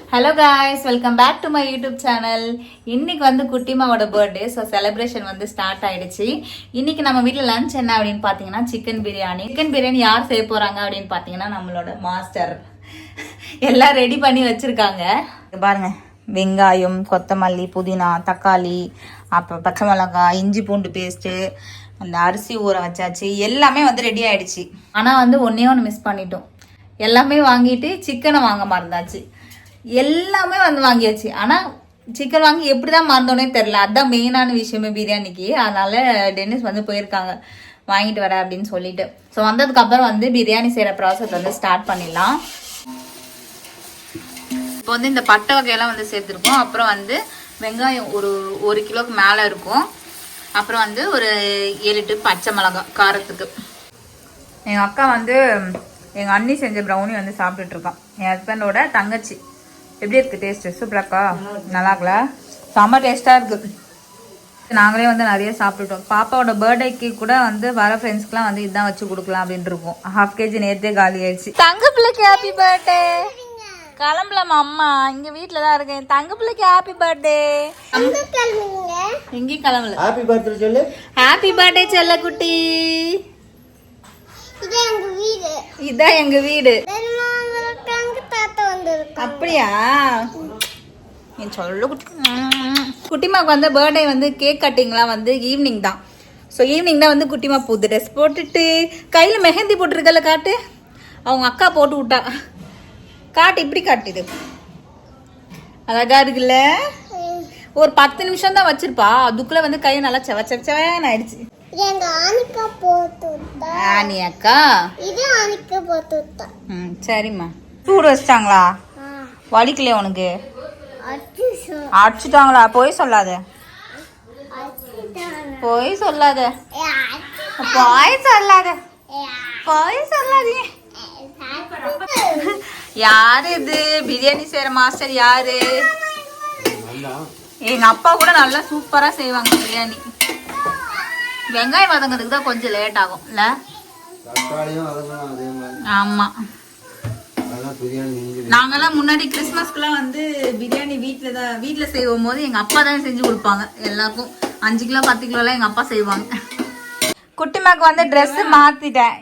Hello guys welcome back to my YouTube channel இன்னைக்கு வந்து குட்டிமாவோட பர்த்டே ஸோ செலிப்ரேஷன் வந்து ஸ்டார்ட் ஆயிடுச்சு. இன்னைக்கு நம்ம வீட்டில் லஞ்ச் என்ன அப்படின்னு பார்த்தீங்கன்னா சிக்கன் பிரியாணி சிக்கன் பிரியாணி யார் செய்ய போறாங்க அப்படின்னு பார்த்தீங்கன்னா நம்மளோட மாஸ்டர் எல்லாம் ரெடி பண்ணி வச்சிருக்காங்க. பாருங்க. வெங்காயம் கொத்தமல்லி புதினா தக்காளி அப்புறம் பச்சை மிளகாய் இஞ்சி பூண்டு பேஸ்ட்டு அந்த அரிசி ஊற வச்சாச்சு. எல்லாமே வந்து ரெடி ஆயிடுச்சு. ஆனால் வந்து ஒன்றே ஒன்று மிஸ் பண்ணிட்டோம். எல்லாமே வாங்கிட்டு சிக்கனை வாங்க மறந்தாச்சு. எல்லாமே வந்து வாங்கியாச்சு. ஆனால் சிக்கன் வாங்கி எப்படி தான் மறந்தோனே தெரில அதுதான் மெயினான விஷயமே பிரியாணிக்கு. அதனால் டென்னிஸ் வந்து போயிருக்காங்க. வாங்கிட்டு வர அப்படின்னு சொல்லிட்டு. ஸோ வந்ததுக்கப்புறம் வந்து பிரியாணி செய்கிற ப்ராசஸ் வந்து ஸ்டார்ட் பண்ணிடலாம். இப்போ வந்து இந்த பட்டை வகையெல்லாம் வந்து சேர்த்துருக்கோம். அப்புறம் வந்து வெங்காயம் ஒரு ஒரு கிலோக்கு மேலே இருக்கும். அப்புறம் வந்து ஒரு ஏழு எட்டு பச்சை மிளகாய் காரத்துக்கு. எங்கள் அக்கா வந்து எங்கள் அண்ணி செஞ்ச ப்ரௌனி வந்து சாப்பிட்டுட்டு இருக்கான். என் ஹஸ்பண்டோட தங்கச்சி. எப்படி இருக்கு டேஸ்ட் சூப்பராக்கா நல்லா இருக்குல்ல செம்ம டேஸ்ட்டாக இருக்கு. நாங்களே வந்து நிறைய சாப்பிட்டுட்டோம். பாப்பாவோட பர்த்டேக்கு கூட வந்து வர ஃப்ரெண்ட்ஸ்க்குலாம் வந்து இதான் வச்சு கொடுக்கலாம் அப்படின்னு இருக்கோம். ஹாஃப் கேஜி நேரத்தே காலி ஆயிடுச்சு. தங்க பிள்ளைக்கு ஹாப்பி பர்த்டே கிளம்பலாமா அம்மா. இங்க வீட்ல தான் இருக்கேன் தங்க பிள்ளைக்கு ஹாப்பி பர்த்டே எங்கேயும் கிளம்பல. ஹாப்பி பர்த்டே சொல்லு. ஹாப்பி பர்த்டே எங்க வீடு. இதான் எங்க வீடு. அப்படியா? நீ சொல்லு குட்டி. குட்டிமாவுக்கு வந்து பர்த்டே வந்து கேக் கட்டிங்லாம் வந்து ஈவினிங் தான். ஸோ ஈவினிங் தான் வந்து குட்டிமா புது ட்ரெஸ் போட்டுட்டு கையில் மெஹந்தி போட்டிருக்கல காட்டு? அவங்க அக்கா போட்டு விட்டா. காட்டு இப்படி காட்டுது. அழகா இருக்குல்ல? ஒரு பத்து நிமிஷம் தான் வச்சிருப்பா. அதுக்குள்ள வந்து கை நல்லா செவ செவ செவன்னு ஆயிடுச்சு. எங்க போட்டு ஆனி அக்கா? இது ஆணிக்கா போட்டு ம் சரிம்மா. சூடு வச்சிட்டாங்களா? வலிக்கலையா உனக்கு? அடிச்சுட்டாங்களா? போய் சொல்லாத. போய் சொல்லாத. போய் சொல்லாத. போய் சொல்லாதீங்க. யாரு இது? பிரியாணி செய்யற மாஸ்டர் யாரு? எங்க அப்பா கூட நல்லா சூப்பரா செய்வாங்க பிரியாணி. வெங்காயம் வதங்கிறதுக்கு தான் கொஞ்சம் லேட் ஆகும் இல்ல? தக்காளியும் அதெல்லாம் அதே மாதிரி. ஆமா. நாங்கெல்லாம் முன்னாடி கிறிஸ்மஸ்க்குலாம் வந்து பிரியாணி வீட்டில் தான் வீட்டில் செய்வோம் போது எங்கள் அப்பா தான் செஞ்சு கொடுப்பாங்க. எல்லாருக்கும் அஞ்சு கிலோ பத்து கிலோலாம் எங்கள் அப்பா செய்வாங்க. குட்டிமாக்கு வந்து Dress மாற்றிட்டேன்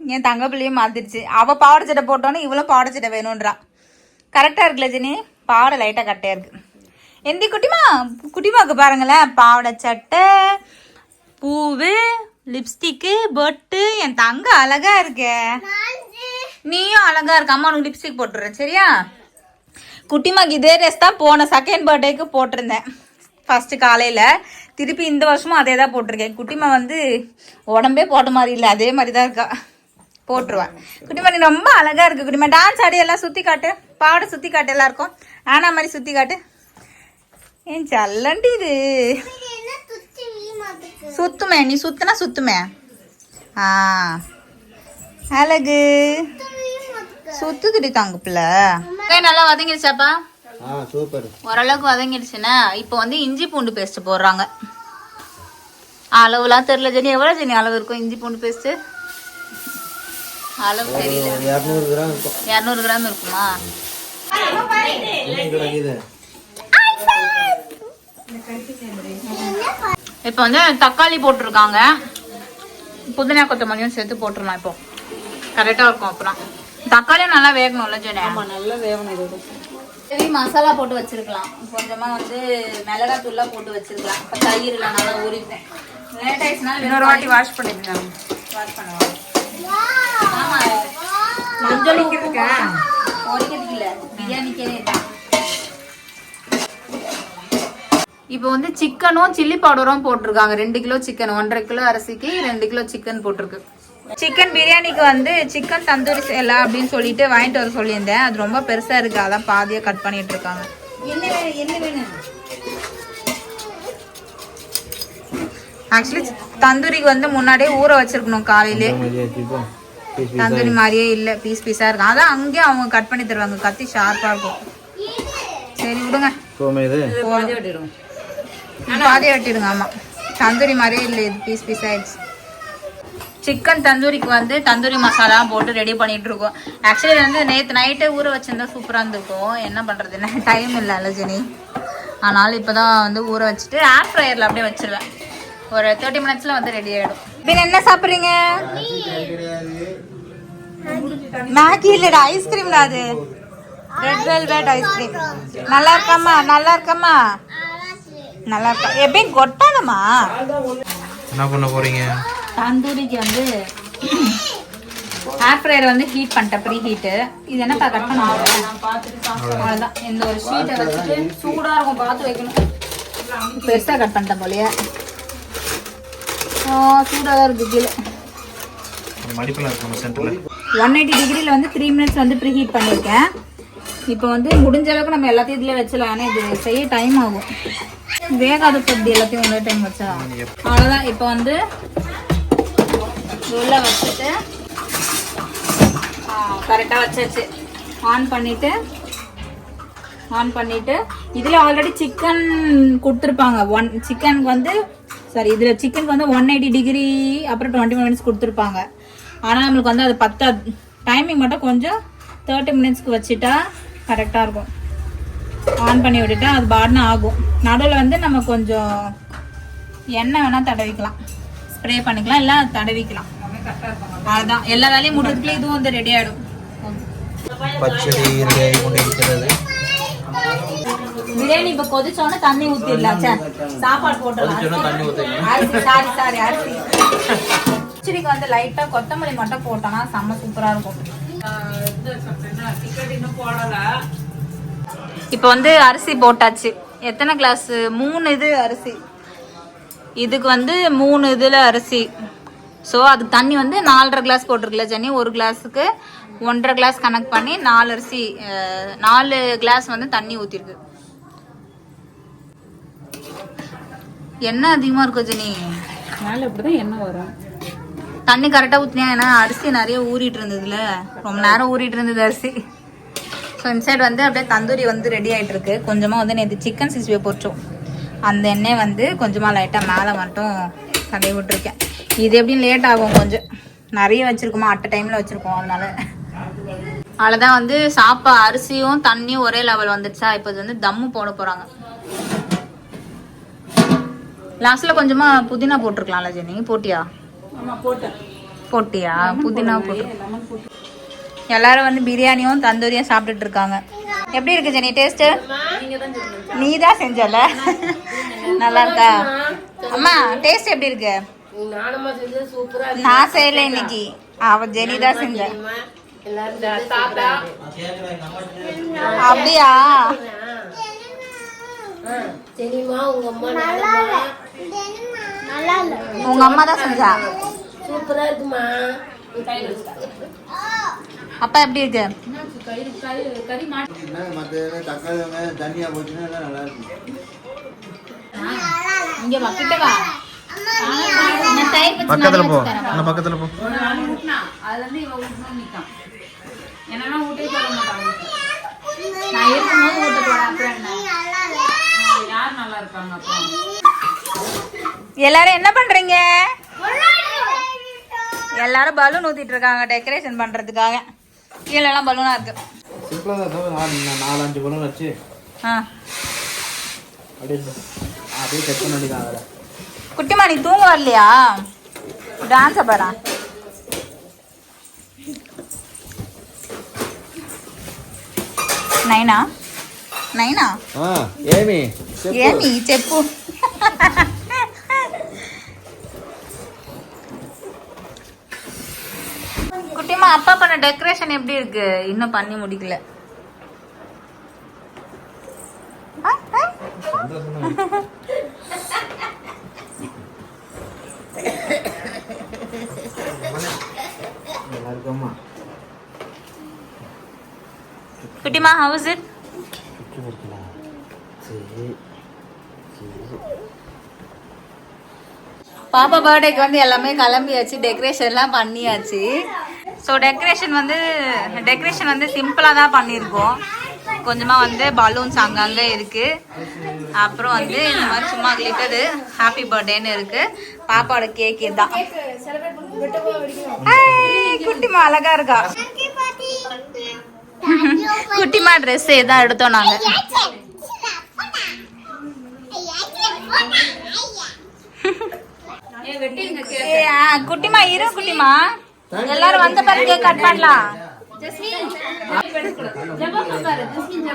என் தங்க பிள்ளையும் மாற்றிடுச்சு அவள் பாவாடை சட்டை போட்டோன்னே இவளும் பாவாடை சட்டை வேணுன்றா கரெக்டாக இருக்குல்ல ஜெனி? பாவாடை லைட்டாக கட்டையாக இருக்கு. எந்தி குட்டிமா குட்டிமாக்கு பாருங்களேன். பாவாடை சட்டை பூவு லிப்ஸ்டிக்கு பொட்டு என் தங்க அழகா இருக்கே. நீயும் அழகா இருக்க. அம்மா உனக்கு லிப்ஸ்டிக் போட்டுறேன் சரியா? குட்டிமாக்கு இதே ட்ரெஸ் தான் போன செகண்ட் பர்த்டேக்கு போட்டிருந்தேன். ஃபஸ்ட்டு காலையில். திருப்பி இந்த வருஷமும் அதே தான் போட்டிருக்கேன். குட்டிமா வந்து உடம்பே போட்ட மாதிரி இல்லை அதே மாதிரி தான் இருக்கா. போட்டுருவேன். குட்டிமா நீ ரொம்ப அழகாக இருக்கு. குட்டிமா டான்ஸ் ஆடி எல்லாம் சுற்றி காட்டு. பாவாடை சுற்றி காட்டு எல்லாருக்கும். ஆனா மாதிரி சுற்றி காட்டு. ஏன் சல்லண்டி இது? சுத்துமே நீ சுத்துனா சுத்துமே. ஆ. அழகு. சுத்துதுடி தாங்க பிள்ளை. நல்லா வதங்கிடுச்சாப்பா? ஆ சூப்பர். ஓரளவுக்கு வதங்கிடுச்சுன்னா இப்போ வந்து இஞ்சி பூண்டு பேஸ்ட் போடுறாங்க. அளவுலாம் தெரியல ஜெனி. எவ்வளோ ஜெனி அளவு இருக்கும் இஞ்சி பூண்டு பேஸ்ட் அளவு தெரியல. இரநூறு கிராம் இருக்கும். இப்போ வந்து தக்காளி போட்டிருக்காங்க. புதினா கொத்தமல்லியும் சேர்த்து போட்டுருலாம் இப்போ. கரெக்டாக இருக்கும் அப்புறம் தக்காளியும் நல்லா வேகணும்ல ஜெனி? நல்லா வேகணும் இது. சரி மசாலா போட்டு வச்சிருக்கலாம். கொஞ்சமா வந்து மிளகாய் தூள்லாம் போட்டு வச்சிருக்கலாம். இப்போ தயிர்ல நல்லா ஊறிக்கும். லேட் ஆயிடுச்சுனா இன்னொரு வாட்டி வாஷ் பண்ணிடுங்க வாஷ் பண்ணுவோம் ஆமா. மஞ்சள் உப்பு உடைக்கிறதுக்கு இல்ல பிரியாணிக்கே தான் இப்போ வந்து சிக்கனும் சில்லி பவுடரும் போட்டிருக்காங்க. ரெண்டு கிலோ சிக்கன் ஒன்றரை கிலோ அரிசிக்கு ரெண்டு கிலோ சிக்கன் போட்டிருக்கு. சிக்கன் பிரியாணிக்கு வந்து சிக்கன் தந்தூரி செய்யலாம் அப்படின்னு சொல்லிட்டு வாங்கிட்டு வர சொல்லியிருந்தேன். அது ரொம்ப பெருசா இருக்கு. அதான் பாதியா கட் பண்ணிட்டு இருக்காங்க. என்ன வேணும் என்ன வேணும்? ஆக்சுவலி தந்தூரிக்கு வந்து முன்னாடியே ஊற வச்சிருக்கணும் காலையிலே. தந்தூரி மாதிரியே இல்ல. பீஸ் பீஸா இருக்கும் அதான் அங்கேயே அவங்க கட் பண்ணி தருவாங்க. கத்தி ஷார்ப்பா இருக்கும். சரி விடுங்க. பாதி வெட்டிடுங்க. ஆமா. தந்தூரி மாதிரியே இல்லை. இது பீஸ் பீஸ் ஆயிடுச்சு. சிக்கன் தந்தூரிக்கு வந்து தந்தூரி மசாலா போட்டு ரெடி பண்ணிட்டு இருக்கோம் ஆக்சுவலி வந்து நேற்று நைட்டே ஊற வச்சிருந்தா சூப்பராக இருந்திருக்கும். என்ன பண்ணுறதுன்னா டைம் இல்லை அலஜினி ஆனாலும் இப்போ தான் வந்து ஊற வச்சுட்டு ஏர் ஃப்ரையரில் அப்படியே வச்சிருவேன். ஒரு தேர்ட்டி மினிட்ஸில் வந்து ரெடி ஆகிடும் பின் என்ன சாப்பிட்றீங்க? மேகி இல்லடா ஐஸ்கிரீம்ல அது? ரெட் வெல்வெட் ஐஸ்கிரீம் நல்லா இருக்காம்மா? நல்லா இருக்காம்மா? நல்லா இருக்கா? எப்பயும் கொட்டாதமா என்ன பண்ண போறீங்க? தந்தூரிக்கு வந்து ஏர் ஃப்ரையர் வந்து ஹீட் பண்ணிட்டேன் ப்ரீ ஹீட்டு இது என்னப்பா கட் பண்ண அவ்வளோதான் இந்த ஒரு ஷீட்டை வச்சுட்டு சூடாக இருக்கும் பார்த்து வைக்கணும். பெருசாக கட் பண்ணிட்டேன் போலயே. சூடாக தான் இருக்குது கீழே. ஒன் எயிட்டி டிகிரியில் வந்து த்ரீ மினிட்ஸ் வந்து ப்ரீ ஹீட் பண்ணியிருக்கேன் இப்போ வந்து முடிஞ்ச அளவுக்கு நம்ம எல்லாத்தையும் இதில் வச்சிடலாம். ஆனால் இது செய்ய டைம் ஆகும். வேகாத இப்படி எல்லாத்தையும் ஒரே டைம் வச்சா. அவ்வளோதான் இப்போ வந்து உள்ள வச்சுட்டு கரெக்டாக வச்சாச்சு. ஆன் பண்ணிட்டு ஆன் பண்ணிட்டு இதில் ஆல்ரெடி சிக்கன் கொடுத்துருப்பாங்க. ஒன் சிக்கனுக்கு வந்து சாரி இதில் சிக்கனுக்கு வந்து ஒன் எயிட்டி டிகிரி அப்புறம் டுவெண்ட்டி மினிட்ஸ் கொடுத்துருப்பாங்க. ஆனால் நம்மளுக்கு வந்து அது பத்தாது. டைமிங் மட்டும் கொஞ்சம் தேர்ட்டி மினிட்ஸ்க்கு வச்சுட்டா கரெக்டாக இருக்கும். ஆன் பண்ணி விட்டுட்டா அது பாட்னு ஆகும். நடுவில் வந்து நம்ம கொஞ்சம் எண்ணெய் வேணால் தடவிக்கலாம். ஸ்ப்ரே பண்ணிக்கலாம் இல்லை தடவிக்கலாம். அதுதான் எல்லா வேலையும் முடிஞ்சதுக்குள்ளே இதுவும் வந்து ரெடி ஆகிடும் பச்சடி ரெடியாகி கொண்டு இருக்கிறது பிரியாணி இப்ப கொதிச்சோன்னு தண்ணி ஊத்திடலாம் சாப்பாடு போட்டுடலாம். தண்ணி ஊற்றுங்க அரிசி சாரி சாரி அரிசி. கிச்சடிக்கு வந்து லைட்டா கொத்தமல்லி மட்டும் போட்டோம்னா செம்ம சூப்பரா இருக்கும். இப்போ வந்து அரிசி போட்டாச்சு. எத்தனை கிளாஸ் மூணு இது அரிசி. இதுக்கு வந்து மூணு இதில் அரிசி. ஸோ அதுக்கு தண்ணி வந்து நாலரை கிளாஸ் போட்டிருக்குல ஜெனி ஒரு கிளாஸுக்கு ஒன்றரை கிளாஸ் கணக்கு பண்ணி நாலு அரிசி நாலு கிளாஸ் வந்து தண்ணி ஊற்றிருக்கு எண்ணெய் அதிகமாக இருக்கும் ஜெனி மேலே இப்படிதான் எண்ணெய் வரும். தண்ணி கரெக்டாக ஊற்றினியா ஏன்னா அரிசி நிறைய ஊறிட்டு இருந்ததுல. ரொம்ப நேரம் ஊறிட்டு இருந்தது அரிசி. ஸோ இந்த சைடு வந்து அப்படியே தந்தூரி வந்து ரெடி ஆயிட்டு இருக்கு கொஞ்சமாக வந்து நேற்று சிக்கன் சிக்ஸ்டி போட்டோம். அந்த எண்ணெய் வந்து கொஞ்சமாக லைட்டாக மேலே மட்டும் தடவி விட்டுருக்கேன். இது எப்படியும் லேட் ஆகும் கொஞ்சம். நிறைய வச்சுருக்கோமா அட்ட டைமில் வச்சுருக்கோம் அதனால. அவ்வளோதான் வந்து சாப்பா அரிசியும் தண்ணியும் ஒரே லெவல் வந்துடுச்சா இப்போ இது வந்து தம்மு போட போகிறாங்க லாஸ்ட்டில் கொஞ்சமாக புதினா போட்டிருக்கலாம்ல ஜெனி? போட்டியா? போட்டியா? புதினா போட்டு. எல்லாரும் வந்து பிரியாணியும் தந்தூரியும் சாப்பிட்டுட்டு இருக்காங்க. எப்படி இருக்கு ஜெனி? டேஸ்ட் நீ தான் செஞ்சல? நல்லா இருக்கா? அம்மா டேஸ்ட் எப்படி இருக்கு? நான் செய்யல இன்னைக்கு. அவ ஜெனி தான் செஞ்ச. அப்படியா? உங்க அம்மா நல்லம்மா நல்லா இல்லை. உங்க அம்மா தான் செஞ்சா. சூப்பரா இருக்குமா? அப்பா எப்படி இருக்கு? தக்காளி தண்ணியா போச்சுன்னா நல்லா இருக்கும். இங்க வா பச்சடி பக்கத்துல போ. அந்த பக்கத்துல போ. அதுல இருந்து இவ ஊட்டணும் நிக்கான். என்னன்னா ஊட்டே சொல்ல மாட்டாங்க நான் இருக்கும்போது ஊட்ட போறேன் அப்புறம் என்ன? யார் நல்லா இருக்காங்க அப்புறம் எல்லாரும் என்ன பண்றீங்க? எல்லாரும் பலூன் ஊத்திட்டு இருக்காங்க டெக்கரேஷன் பண்றதுக்காக. கீழே எல்லாம் பலூனா இருக்கு. சிம்பிளா தான் நாலு அஞ்சு பலூன் வச்சு. ஆ. அப்படியே அப்படியே செட் பண்ண வேண்டியதான் குட்டிமா நீ தூங்க வரலையா டான்ஸ் பாடா నైనా నైనా ఏమి ఏమి చెప్పు குட்டிமா அப்பா பண்ண டெக்கரேஷன் எப்படி இருக்கு இன்னும் பண்ணி முடிக்கல குட்டிமா ஹவுஸ் இட் பாப்பா பர்த்டேக்கு வந்து எல்லாமே கிளம்பியாச்சு. டெக்கரேஷன்லாம் பண்ணியாச்சு. ஸோ டெக்கரேஷன் வந்து டெக்கரேஷன் வந்து சிம்பிளாக தான் பண்ணியிருக்கோம். கொஞ்சமாக வந்து பலூன்ஸ் அங்கங்கே இருக்கு. அப்புறம் வந்து இந்த மாதிரி சும்மா கிளிட்டரு ஹாப்பி பர்த்டேன்னு இருக்கு. பாப்பாவோட கேக் இதுதான். குட்டிமா அழகா இருக்கா? குட்டிமா ட்ரெஸ் எதான் எடுத்தோம் நாங்க. குட்டிமா இரு குட்டிமா எல்லாரும் வந்த பிறகு கட் பண்ணலாம். ஜஸ்மின் ஜபம் பாரு ஜஸ்மின்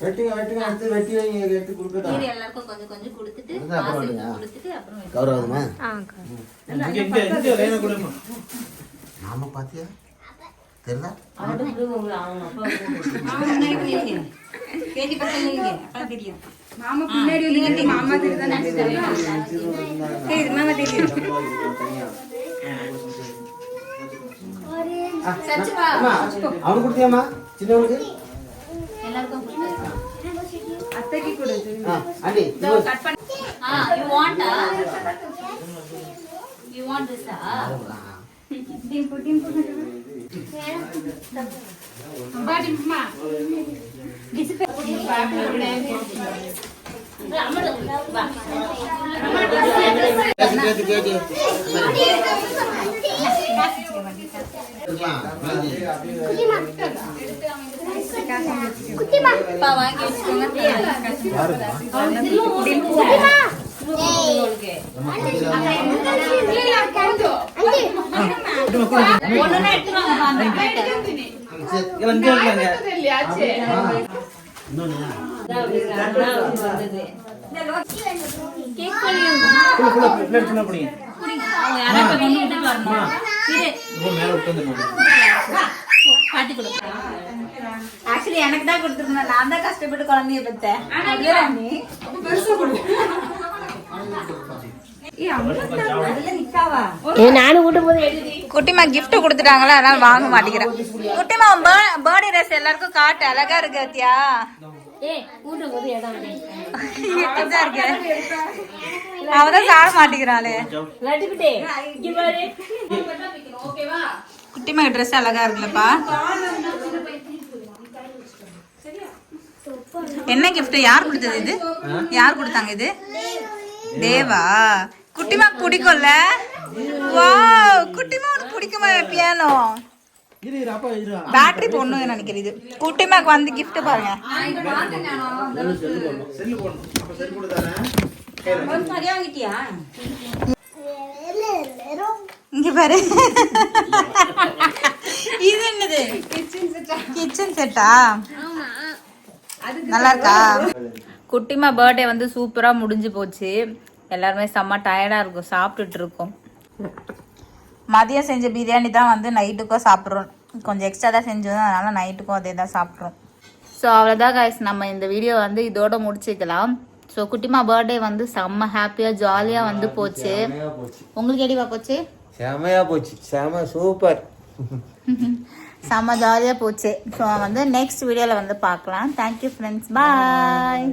வெட்டுங்க வெட்டுங்க எடுத்து வெட்டி வைங்க எடுத்து கொடுக்கட்டா இது எல்லாருக்கும் கொஞ்சம் கொஞ்சம் கொடுத்துட்டு அப்புறம் விடுங்க. கொடுத்துட்டு அப்புறம். கௌரவமா நாம பாத்தியா தெரியல தெரியும் மாமா பின்னாடி வந்து மாமா தெரியுதான் தெரியுது மாமா தெரியும் அவனுக்கு கொடுத்தியாமா சின்னவனுக்கு. அத்தைக்கு கொடு பண்ணி- ஆ? கேட்டு கேட்டு இருக்கலாம் அப்பா Actually, எனக்கு தான் கொடுத்துருக்கணும் நான் தான் கஷ்டப்பட்டு குழந்தைய பெத்தேன் கூட்டும் gift கொடுத்துட்டாங்களா அதனால வாங்க மாட்டேங்கிறேன். குட்டிமா பர்த்டே ட்ரெஸ் எல்லாருக்கும் காட்டு அழகா இருக்கு அத்தியா அவதான் சாட மாட்டேங்கிறாளே. குட்டிமா ட்ரெஸ் அழகா இருக்குல்லப்பா. என்ன gift? யார் கொடுத்தது இது? யார் கொடுத்தாங்க இது? தேவா குட்டிமா பிடிக்கும்ல? வாவ் குட்டிமா உனக்கு பிடிக்குமா பியானோ பேட்டரி பொண்ணு நினைக்கிறேன் இது. குட்டிமாக்கு வந்து gift பாருங்க. போடணும் இங்க பாரு. இது என்னது? கிச்சன் செட்டா நல்லா இருக்கா? குட்டிமா பர்த்டே வந்து சூப்பரா முடிஞ்சு போச்சு. எல்லாருமே செம்ம டயர்டா இருக்கும் சாப்பிட்டுட்டு இருக்கோம். மதியம் செஞ்ச பிரியாணி தான் வந்து நைட்டுக்கும் சாப்பிட்றோம். கொஞ்சம் எக்ஸ்ட்ரா தான் செஞ்சோம் அதனால நைட்டுக்கும் அதே தான் சாப்பிட்றோம். ஸோ அவ்வளோதான் காய்ஸ் நம்ம இந்த வீடியோ வந்து இதோட முடிச்சுக்கலாம். ஸோ குட்டிமா பர்த்டே வந்து செம்ம ஹாப்பியாக ஜாலியாக வந்து போச்சு. உங்களுக்கு எப்படிவா போச்சு? செமையா போச்சு செம சூப்பர் செம்ம ஜாலியாக போச்சு. ஸோ வந்து நெக்ஸ்ட் வீடியோவில் வந்து பார்க்கலாம். Thank you friends bye